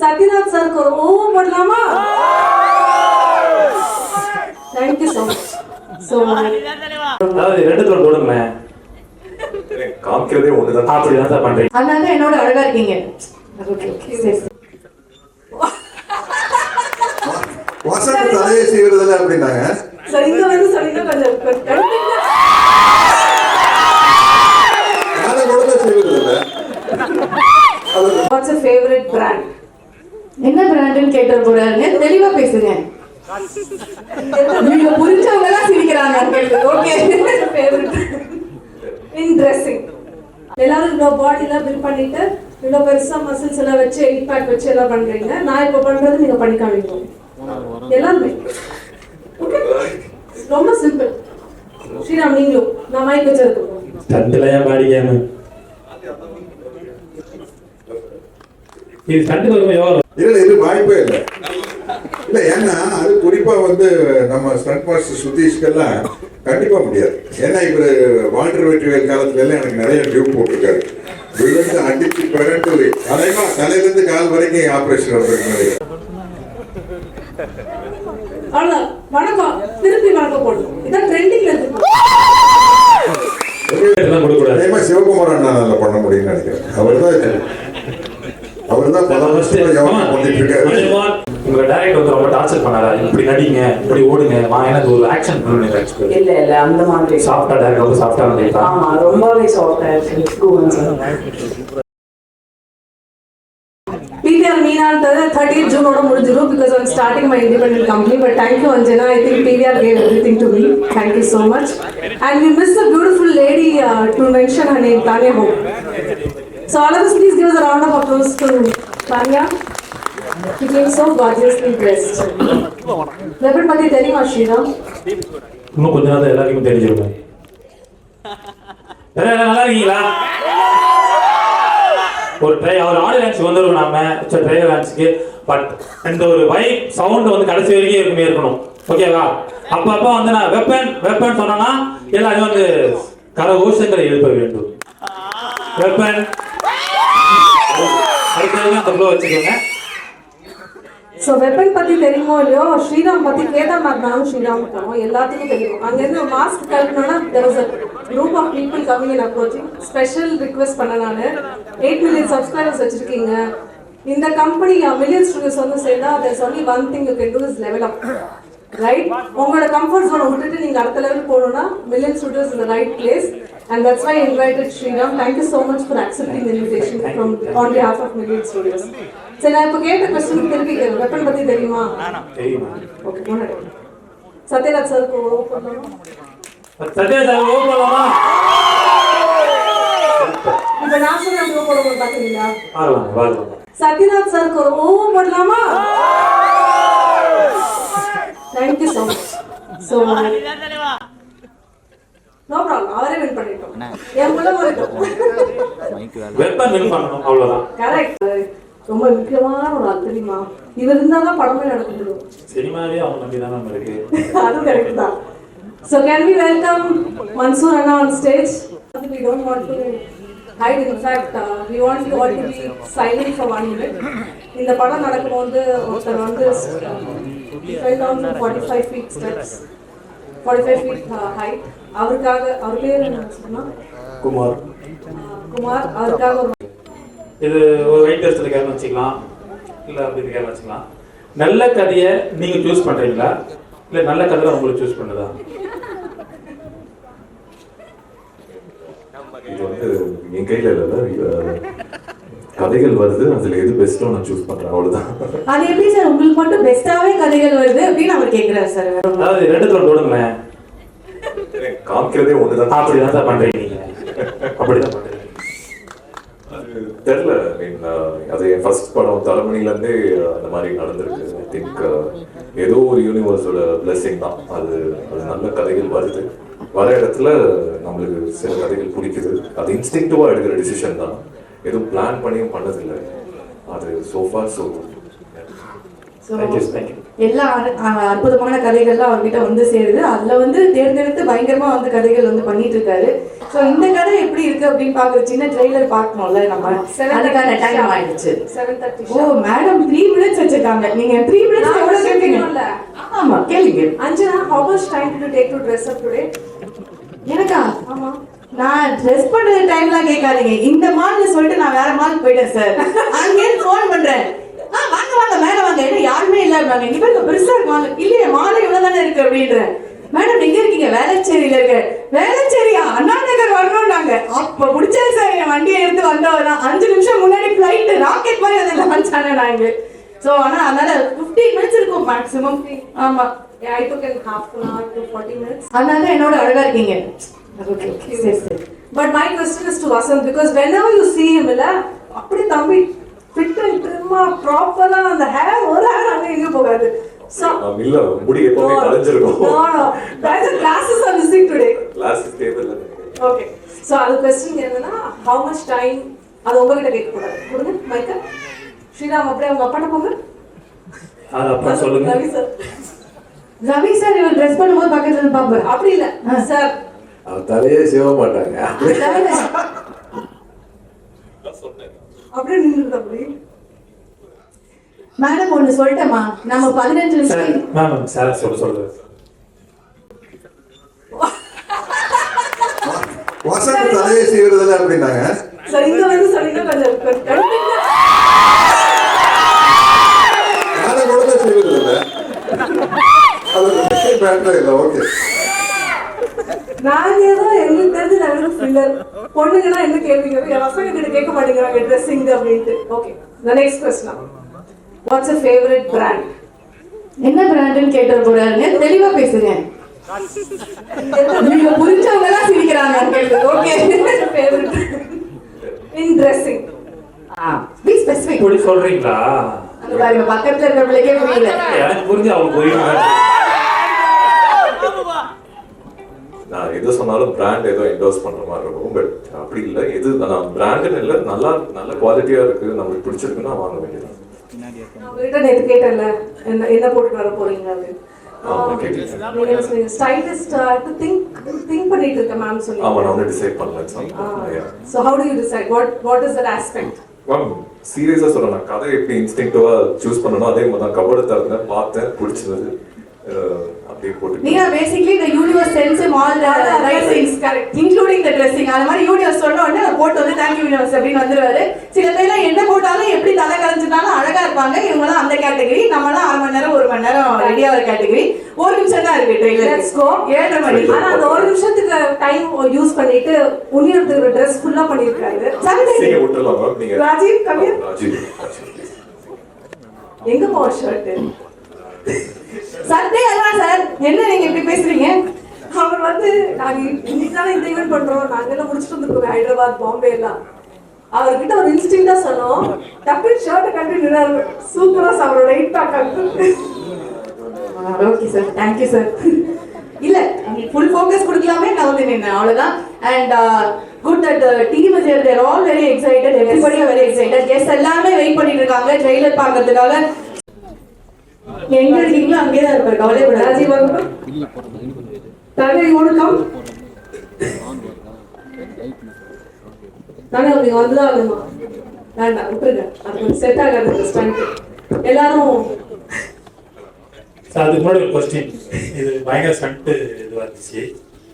சத்யநாத் சாருக்கு ஒரு ஓ போடலாமா? தேங்க்யூ ஸோ மச் ஸோ அதாவது ரெண்டுத்துல போடுங்களேன் காமிக்கிறதே ஒண்ணுதான். அப்படிதான் சார் பண்றீங்க அதனால தான் என்னோட அழகா இருக்கீங்க. ஓகே சரி சரி. தலையை அப்படின்னாங்க. ஸோ இங்க வந்து கொஞ்சம் கொஞ்சம் அதை கூட தான் செய்யறதில்ல வாட்ஸ் அ ஃபேவரட் பிராண்ட் என்ன கேட்டு போறாருன்னு தெளிவா பேசுங்க. நீங்க புரிஞ்சவங்க தான் சிரிக்கிறாங்க. ஓகே இன் ட்ரெஸ்ஸிங் எல்லாரும் இவ்வளோ பாடிலாம் பில் பண்ணிட்டு இவ்வளோ பெருசா மசில்ஸ் எல்லாம் வச்சு எயிட் பேக் வச்சு எல்லாம் பண்றீங்க. நான் இப்போ பண்றது நீங்க பண்ணி காமிக்கணும். எல்லாருமே ஓகே ரொம்ப சிம்பிள் ஸ்ரீராம் நீங்களும். நான் மைக் வச்சிருக்கோம் ஸ்டண்ட்ல பாடிக்காம இது சண்டை வரும்போது எவ்வளோ இல்ல இது வாய்ப்பே இல்லை. இல்ல ஏன்னா அது குறிப்பா வந்து நம்ம ஸ்டண்ட் மாஸ்டர் சுதீஷ்கெல்லாம் கண்டிப்பா முடியாது. ஏன்னா இவரு வால்டர் வெற்றிவேல் காலத்துல எல்லாம் எனக்கு நிறைய டியூப் போட்டிருக்காரு. விழுந்து அடிச்சு பிறண்டு அதேமா தலையில இருந்து கால் வரைக்கும் ஆபரேஷன் நடந்திருக்கு அவ்வளோதான் வணக்கம். திருப்பி வணக்கம் போடணும் இதான் ட்ரெண்டிங்ல இருக்கு. இதெல்லாம் கொடுக்கக்கூடாது. அதே மாதிரி சிவகுமார் அண்ணா நல்லா பண்ண முடியும்னு நினைக்கிறேன். அவர் தான் தான் பல வருஷமா யோகா பண்ணிட்டு இருக்காரு. உங்க டைரக்டர் வந்து ரொம்ப டார்ச்சர் பண்ணாரா. இப்படி நடிங்க இப்படி ஓடுங்க. நான் எனக்கு ஒரு ஆக்ஷன் பண்ணணும் எக்ஸ்பீரியன்ஸ் இல்ல இல்ல அந்த மாதிரி. சாஃப்டா சாஃப்டா வந்தீங்களா ஆமா ரொம்பவே சாஃப்டா இருக்கு. தேர்ட்டி ஜூனோட முடிஞ்சிடும் because I'm starting my independent company but thank you Anjana I think PTR gave everything to me thank you so much and we miss a beautiful lady to mention her name Tanya home So all of us, please give us a round of applause to Maria. She came so gorgeously dressed. Weapon பத்தி தெரியுமா ஸ்ரீராம் இன்னும் கொஞ்ச நேரம் எல்லாருக்கும் தெரிஞ்சிருக்கும் வேற எல்லாம் நல்லா இருக்கீங்களா ஒரு ட்ரை ஒரு ஆடியன்ஸ் வந்துருக்கும் வந்துருக்கோம் நாம ட்ரையல் லான்ச்சுக்கு பட் இந்த ஒரு வைப் சவுண்ட் வந்து கடைசி வரைக்கும் இருக்குமே இருக்கணும் ஓகேவா அப்பப்போ வந்து நான் வெப்பன் வெப்பன் சொன்னேன்னா எல்லாரும் வந்து கரகோஷங்களை எழுப்ப வேண்டும் வெப்பன் அடுத்தது வச்சுக்கோங்க. ஸோ வெப்பன் பத்தி தெரியுமோ இல்லையோ? ஸ்ரீராம் பத்தி கேதா நானும் ஸ்ரீராம் இருக்கோம் எல்லாத்துக்கும் தெரியும். அங்கேருந்து mask கழட்டினோன்னா there was a group of people coming and approaching special request பண்ண நான். எயிட் மில்லியன் சப்ஸ்கிரைபர்ஸ் வச்சிருக்கீங்க. இந்த கம்பெனி மில்லியன் ஸ்டூடெண்ட்ஸ் வந்து சேர்ந்தா there's only one thing you can do is level up right உங்களோட கம்ஃபர்ட் ஜோனை விட்டுட்டு நீங்க அடுத்த லெவல் போகணும்னா மில்லியன் ஸ்டூடியோஸ் இந்த right place and that's why invited Sriram thank you so much for accepting invitation from on behalf of million studios சரி நான் இப்போ கேட்ட கொஸ்டின் திருப்பி வெப்பன் பத்தி தெரியுமா? ஓகே சத்யராஜ் சாருக்கு ஒரு பண்ணணும் சத்யா சார் ஓ போலாமா இப்போ நான் சொன்ன ப்ரோ போடும்போது பார்க்கலாம் சத்யநாத் சாருக்கு ஒரு ஓ போடலாமா? Thank you so much so no problem அவரே வின் பண்ணிட்டோம். என் பிள்ளை கரெக்ட் ரொம்ப முக்கியமான ஒரு ஆள் தெரியுமா? இவர் இருந்தால் தான் படமே நடக்க முடியும் சினிமாவே அவங்க நம்பி தான் நம்ம இருக்கு. அதுவும் கரெக்ட் தான். So can we welcome Mansoor Anna on stage we don't want to hide in fact we want you all to be silent for one minute. இந்த படம் நடக்கும்போது ஒருத்தர் வந்து forty five feet steps forty five feet height அவருக்காக அவர் பேர் என்ன சொன்னா? குமார். குமார் அவருக்காக ஒரு இது ஒரு வெயிட் இருக்காருன்னு வச்சுக்கலாம். இல்லை அப்படி இருக்காருன்னு வச்சுக்கலாம். நல்ல கதையை நீங்க சூஸ் பண்றீங்களா? இல்லை நல்ல கதை உங்களுக்கு சூஸ் பண்ணுதா? இது வந்து என் கையில இல்ல. கதைகள் வருது அதுல எது பெஸ்ட்டோ நான் சூஸ் பண்றேன் அவ்வளவுதான். அது எப்படி சார் உங்களுக்கு மட்டும் பெஸ்டாவே கதைகள் வருது அப்படின்னு அவர் கேக்குறாரு சார் அதாவது ரெண்டுத்துல போடுங்களேன் காமிக்கிறதே ஒண்ணுதான். அப்படிதான் சார் பண்றீங்க. அப்படிதான் பண்றீங்க அது தெரியல. மீன் அது என் ஃபர்ஸ்ட் படம் தலைமணில இருந்தே அந்த மாதிரி நடந்திருக்கு. ஐ திங்க் ஏதோ ஒரு யூனிவர்ஸோட பிளெஸிங் தான். அது அது நல்ல கதைகள் வருது. வர இடத்துல நம்மளுக்கு சில கதைகள் பிடிக்குது. அது இன்ஸ்டிங்டிவா எடுக்கிற டிசிஷன் தான். எதுவும் பிளான் பண்ணியும் பண்ணதில்லை. அது சோஃபா ஸோ எல்லா அற்புதமான கதைகள்லாம் அவர்கிட்ட வந்து சேருது. அதுல வந்து தேர்ந்தெடுத்து பயங்கரமா வந்து கதைகள் வந்து பண்ணிட்டு இருக்காரு சோ இந்த கதை எப்படி இருக்கு அப்படின்னு பாக்குற சின்ன ட்ரெய்லர் பார்க்கணும்ல நம்ம. அதுக்கான டைம் ஆயிடுச்சு. Seven thirty oh madam three minutes வச்சிருக்காங்க. நீங்க த்ரீ மினிட்ஸ் எவ்வளவு கேட்பீங்க கேட்கணும்ல. ஆமா கேளுங்க. much time did you take to dress up today? எனக்கா? ஆமா. நான் ட்ரெஸ் பண்றது டைம்லாம் கேட்காதீங்க. இந்த மால்னு சொல்லிட்டு நான் வேற மால் போயிட்டேன் சார் அங்கேருந்து ஃபோன் பண்றேன். ஆ வாங்க வாங்க மேல வாங்க என்ன யாருமே இல்ல இருந்தாங்க இங்க பாருங்க பெருசா இருக்கு வாங்க இல்லையே மாலை இவ்வளவு தானே இருக்கு அப்படின்றேன் மேடம் எங்க இருக்கீங்க? வேளச்சேரியில இருக்க. வேளச்சேரியா? அண்ணா நகர் வரணும்னாங்க அப்ப முடிச்சது சார் என் வண்டியை எடுத்து வந்தவர் தான் அஞ்சு நிமிஷம் முன்னாடி ஃபிளைட் ராக்கெட் மாதிரி வந்து லான்ச் ஆனேன் நாங்க சோ ஆனா அதனால 15 மினிட்ஸ் இருக்கும் மேக்ஸிமம் ஆமா. Took in half an hour to 40 minutes. அதனால தான் என்னோட அழகா இருக்கீங்க. சரி சரி But my question is to Vasant because whenever you see him, இல்ல அப்படி தம்பி ஃபிட் அண்ட் ட்ரிம்மா ப்ராப்பரா அந்த ஹேர் ஒரு ஹேர் அங்க இங்க போகாது. So ஆம், இல்ல முடி எப்பவுமே கலைஞ்சிருக்கும். Okay. அது என்னன்னா அது உங்ககிட்ட கேட்க கூடாது கொடுங்க மைக்க ஸ்ரீராம் அப்படியே அவங்க அப்பாட்ட போங்க. அது சொல்லுங்க ரவி சார். ரவி சார் இவர் ட்ரெஸ் பண்ணும்போது பக்கத்துல இருந்து பாப்பாரு அப்படி இல்ல. சார் அவன் தலையே சிவ மாட்டாங்க. மேடம் ஒண்ணு சொல்லட்டேமா? நம்ம பதினஞ்சு நிமிஷம் மேம் சார் சொல்ல சொல்லுங்க வசந்த் தலையை செய்வதில்லை அப்படின்னாங்க. சார் இங்க வந்து சொன்னீங்கன்னா கொஞ்சம் கொஞ்சம் அதை கூட தான் செய்வதில்லை அது விஷயம் மேட்டர் இல்லை ஓகே நான் ஏதோ எங்களுக்கு தெரிஞ்சு வெறும் ஃபில்லர் பொண்ணுங்கன்னா என்ன கேள்விங்க என் பசங்க கிட்ட கேட்க மாட்டேங்கிறாங்க ட்ரெஸ்ஸிங் அப்படின்ட்டு okay the next question what's a favourite brand என்ன பிராண்டுன்னு கேட்டு போறாருங்க. தெளிவா பேசுங்க. நீங்க புரிஞ்சவங்க தான் சிரிக்கிறாங்க ஓகே ஃபேவரட் இன் ட்ரெஸ்ஸிங் பி சொல்றீங்களா? அந்த பாருங்க பக்கத்துல இருக்கிறவங்களுக்கே புரியல. எனக்கு புரிஞ்சு அவங்க புரியுங்க. நான் எது சொன்னாலும் பிராண்ட் ஏதோ என்டோஸ் பண்ற மாதிரி இருக்கும். பட் அப்படி இல்லை. எது நான் பிராண்டுன்னு இல்லை. நல்லா நல்ல குவாலிட்டியா இருக்கு நம்மளுக்கு பிடிச்சிருக்குன்னா வாங்க வேண்டியது என்ன என்ன போட்டு வர போறீங்க சீரியஸா சொல்றேன் நான் கதை எப்படி இன்ஸ்டிங்டிவா சூஸ் பண்ணணும் அதே மாதிரி தான். கபோர்டு திறந்தேன் பார்த்தேன் பிடிச்சது. நீங்க பேசிக்கலி இந்த universe sense all the right things correct including the dressing அந்த மாதிரி யூனிவர்ஸ் சொன்ன உடனே போட்டு வந்து தேங்க் யூனிவர்ஸ் அப்படின்னு வந்துருவாரு. சில பேர்லாம் என்ன போட்டாலும் எப்படி தலை கலைஞ்சிட்டாலும் அழகா இருப்பாங்க. இவங்க தான் அந்த கேட்டகரி நம்ம தான் அரை மணி நேரம் ஒரு மணி நேரம் ரெடியா ஒரு கேட்டகரி ஒரு நிமிஷம் தான் இருக்கு ட்ரெயிலர். ஏழரை மணி. ஆனா அந்த ஒரு நிமிஷத்துக்கு டைம் யூஸ் பண்ணிட்டு உன்னியத்துக்கு ட்ரெஸ் ஃபுல்லா பண்ணிருக்காரு. நீங்க ராஜீவ், please. எங்க போவ ஷர்ட் சத்தே அதான் சார் என்ன நீங்க இப்படி பேசுறீங்க? அவர் வந்து நாங்க இன்னைக்கு தானே இந்த ஈவெண்ட் பண்றோம். நாங்க எல்லாம் முடிச்சுட்டு வந்திருக்கோம். ஹைதராபாத் பாம்பே எல்லாம். அவர்கிட்ட ஒரு இன்ஸ்டிங்டா சொன்னோம். டக்குனு ஷர்ட்டை கட்டி நின்றாரு சூப்பரா அவரோட இம்பாக்ட் ஆகுது okay sir thank you sir இல்ல ஃபுல் ஃபோக்கஸ் கொடுக்கலாமே நான் வந்து நின்னேன். அவ்வளவுதான். And good that team is there all very excited everybody very excited guest எல்லாமே வெயிட் பண்ணிட்டு இருக்காங்க. ட்ரெய்லர் பாக்குறதுக்காக எங்க இருக்கீங்களோ அங்கேயே தான் இருப்பாரு கவலைப்படாது ராஜீவ் வரட்டும் தகை ஒழுக்கம் தானே நீங்க வந்துதான் ஆகணுமா வேண்டாம் விட்டுருங்க அது கொஞ்சம் செட் ஆகாது ஸ்ட்ரென்த் எல்லாரும் அதுக்கு முன்னாடி ஒரு கொஸ்டின் இது பயங்கர ஸ்டண்ட் இதுவாக இருந்துச்சு.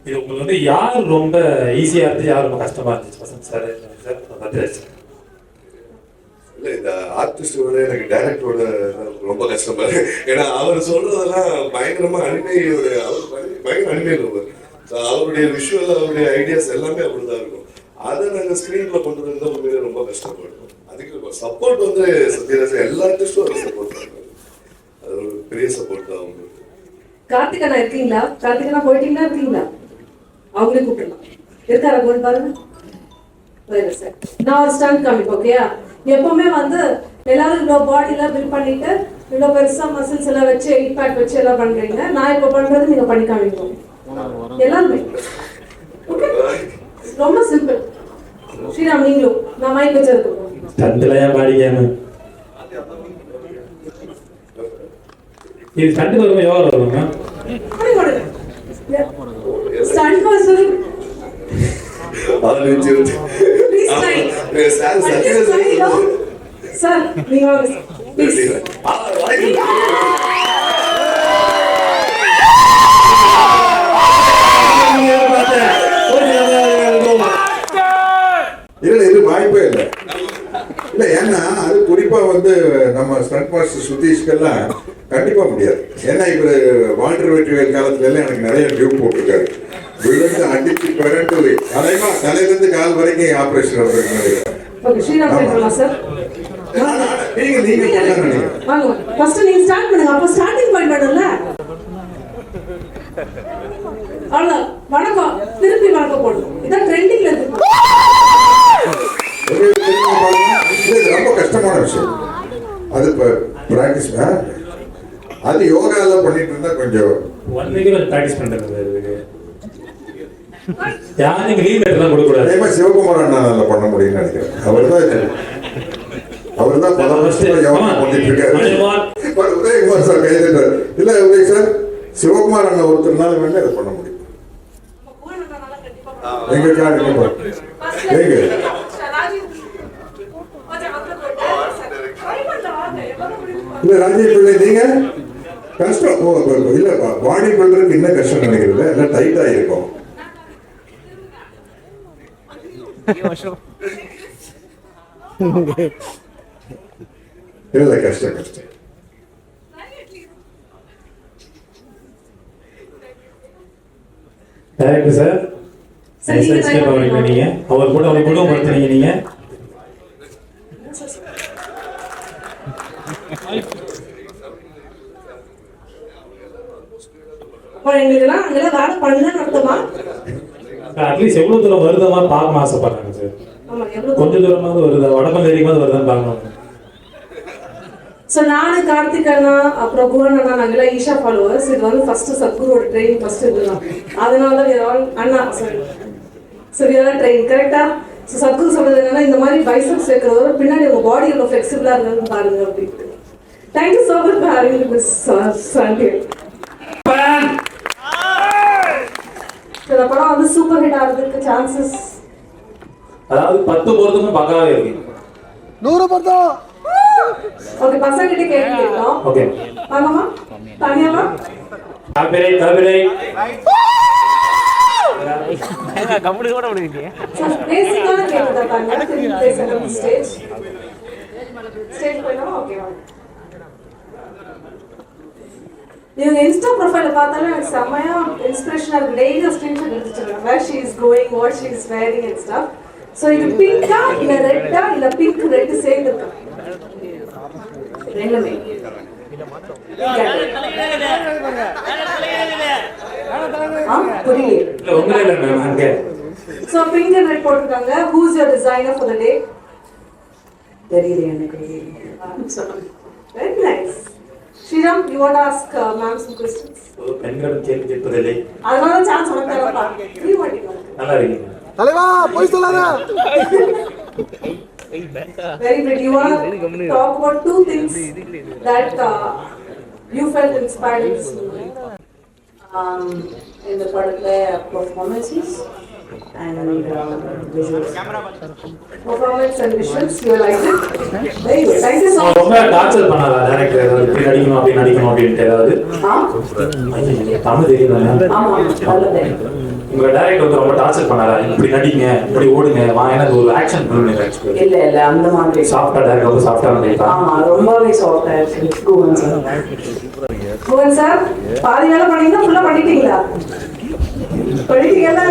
இது உங்களுக்கு வந்து யார் ரொம்ப ஈஸியாக இருந்துச்சு யார் ரொம்ப கஷ்டமாக இருந்துச்சு? வசந்த் சார் சார் பத்ராஜ் இல்ல இந்த ஆர்டிஸ்டோட எனக்கு டைரக்டரோட ரொம்ப கஷ்டமா இருக்கு ஏன்னா அவர் சொல்றதெல்லாம் பயங்கரமா அனிமையோட அவர் பயங்கர- பயங்கர அனிமை லவர் அவருடைய விஷுவல் அவருடைய ஐடியாஸ் எல்லாமே அப்படிதான் இருக்கும். அதை நாங்க ஸ்க்ரீன்ல கொண்டு வந்து உண்மையிலே ரொம்ப கஷ்டப்படுறோம் அதுக்கு சப்போர்ட் வந்து சத்யராஜ் எல்லா ஆர்டிஸ்டும் அவர் சப்போர்ட் பண்றாரு அது ஒரு பெரிய சப்போர்ட் தான் அவங்களுக்கு. கார்த்திகனா இருக்கீங்களா? கார்த்திகனா போயிட்டீங்களா? இருக்கீங்களா அவங்களே கூப்பிடலாம் இருக்காரா போய் பாருங்க. நான் ஒரு ஸ்டண்ட் காமிப்பேன் ஓகேயா எப்பவுமே வந்து எல்லாரும் இவ்வளோ பாடிலாம் பில்ட் பண்ணிட்டு இவ்வளோ பெருசா மசில்ஸ் எல்லாம் வச்சு எயிட் பேக் வச்சு எல்லாம் பண்றீங்க. நான் இப்போ பண்றது நீங்க பண்ணி காமிக்கணும் எல்லாருமே ஓகே ரொம்ப சிம்பிள் ஸ்ரீராம் நீங்களும். நான் மைக் வச்சிருக்கோம் ஸ்டண்டில் ஏன் பாடிக்காம இது ஸ்டண்ட் வருமா எவ்வளோ வருவாங்க ஸ்டண்ட் try. சார் நீங்க. இல்ல இது வாய்ப்பே இல்லை. இல்ல ஏன்னா அது குறிப்பா வந்து நம்ம ஸ்டண்ட் மாஸ்டர் சுதீஷ்கெல்லாம் கண்டிப்பா முடியாது. ஏன்னா இவரு வால்டர் வெற்றிவேல் காலத்துல எல்லாம் எனக்கு நிறைய டியூப் போட்டிருக்காரு. விழுந்து அடிச்சு பிறண்டு தலைமா தலையிலிருந்து கால் வரைக்கும் ஆபரேஷன் நீங்க நீங்க ஃபர்ஸ்ட் நீங்க. ஸ்டார்ட் பண்ணுங்க. அப்ப ஸ்டார்டிங் பாயிண்ட் வேணும்ல அவ்வளவுதான். வணக்கம். திருப்பி வணக்கம் போடணும் இதான் ட்ரெண்டிங்ல இருக்கு. ரொம்ப கஷ்டமான விஷயம். அது இப்போ ப்ராக்டிஸ் அது யோகாலாம் பண்ணிட்டு இருந்தா கொஞ்சம் ஒன் வீக் ப்ராக்டிஸ் யாரும் நீங்க லெட்டர்லாம் கொடுக்க கூடாது அதே மாதிரி சிவகுமார் அண்ணால பண்ண முடியும்னு நினைக்கிறேன். அவர் தான் அவர் தான் பல வருஷமா யோகா பண்ணிட்டு இருக்காரு உதயகுமார் சார் கைதுட்டார் இல்ல உதய் சார் சிவகுமார் அண்ணா ஒருத்தர்னால வேணா இதை பண்ண முடியும். எங்க கார் எங்க. எங்க? இல்ல ராஜீவ் பிள்ளை நீங்க? கஷ்டம். இல்ல பாடி பில்டருக்கு இன்னும் கஷ்டம் நினைக்கிறது எல்லாம் டைட்டா இருக்கும். இல்ல கஷ்டம் கஷ்டம் டேரக்டர் சார் சரி, நீங்க try ஸ்டெப் பண்ணுங்க. பண்ணீங்க அவர் கூட அவர் கூட படுத்துனீங்க நீங்க அப்ப எங்களுக்கெல்லாம் அங்கெல்லாம் வேலை பண்ணல நடத்துமா அட்லீஸ்ட் எவ்வளவு தூரம் வருதமா பார்க்கணும் ஆசைப்படுறாங்க சார் கொஞ்சம் தூரமாவது வருதா? வடக்கம் தெரியுமாவது வருதான்னு பார்க்கணும். ஸோ நானு கார்த்திக் அண்ணா அப்புறம் குருன் அண்ணா ஈஷா ஃபாலோவர்ஸ் இது வந்து ஃபர்ஸ்ட் சத்குருவோட ட்ரெயின் ஃபர்ஸ்ட் இதுதான். அதனால தான் are all அண்ணா சாரி ஸோ are ட்ரெயின் கரெக்டா ஸோ சத்குரு சொல்றது என்னன்னா இந்த மாதிரி பைசப்ஸ் வைக்கிறதோட பின்னாடி உங்க பாடி எவ்வளோ ஃப்ளெக்சிபிளா இருக்குன்னு பாருங்க அப்படின்ட்டு thank you so much for miss Sandy இந்த படம் வந்து சூப்பர் ஹிட் ஆகிறதுக்கு சான்சஸ் அதாவது பத்து பொருத்தமும் பக்காவே இருக்கு. ஓகே பசங்க கிட்ட கேள்வி கேட்கலாம். ஓகே வாங்கம்மா தனியாமா திரும்பி பேசுங்க ஸ்டேஜ் ஸ்டேஜ் போயிடலாம் ஓகே வாங்க இவங்க இன்ஸ்டா ப்ரொஃபைல பார்த்தாலும் எனக்கு செம்மையா இன்ஸ்பிரேஷனா இருக்கு. டெய்லி ஸ்கிரீன்ஷாட் எடுத்துட்டு where she is going what she is wearing and stuff so இது பிங்கா இல்ல ரெட்டா இல்ல பிங்க் ரெட்டு சேர்ந்து ரெண்டுமே. ஸோ பிங்க் அண்ட் ரெட் போட்டிருக்காங்க. Who's your designer for the day தெரியல எனக்கு. Very nice Sriram you want ask ma'am some questions ஒரு பெண்களும் கேள்வி கேட்பதில்லை அதனால சான்ஸ் உனக்கு தரப்பா நீ மாட்டீங்க நல்லா இருக்கீங்க Very good. You want to talk about two things that uh, you felt inspired in this movie. Um, in the particular performances and um, visuals. Performance and visuals, you like it? Very good. Thank you so much. ரொம்ப torture பண்ணாதா director ஏதாவது இப்படி நடிக்கணும் அப்படி நடிக்கணும் அப்படின்ட்டு ஏதாவது தமிழ் தெரியும் தானே ஆமா உங்க டேரக்டர் வந்து ரொம்ப டார்ச்சர் பண்ணாரா இப்படி நடிங்க இப்படி ஓடுங்க வாங்க எனக்கு ஒரு ஆக்ஷன் பண்ணுங்க இல்ல இல்ல அந்த மாதிரி சாஃப்டா டேரக்டர் ரொம்ப சாஃப்டா நடிப்பா ஆமா ரொம்பவே சாஃப்டா இருக்கு கூவன் சார் Mohan sir, பாதி வேலை பண்ணீங்கன்னா ஃபுல்லா பண்ணிட்டீங்களா பண்ணிட்டீங்களா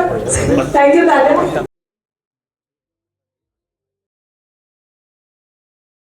தேங்க்யூ தாங்க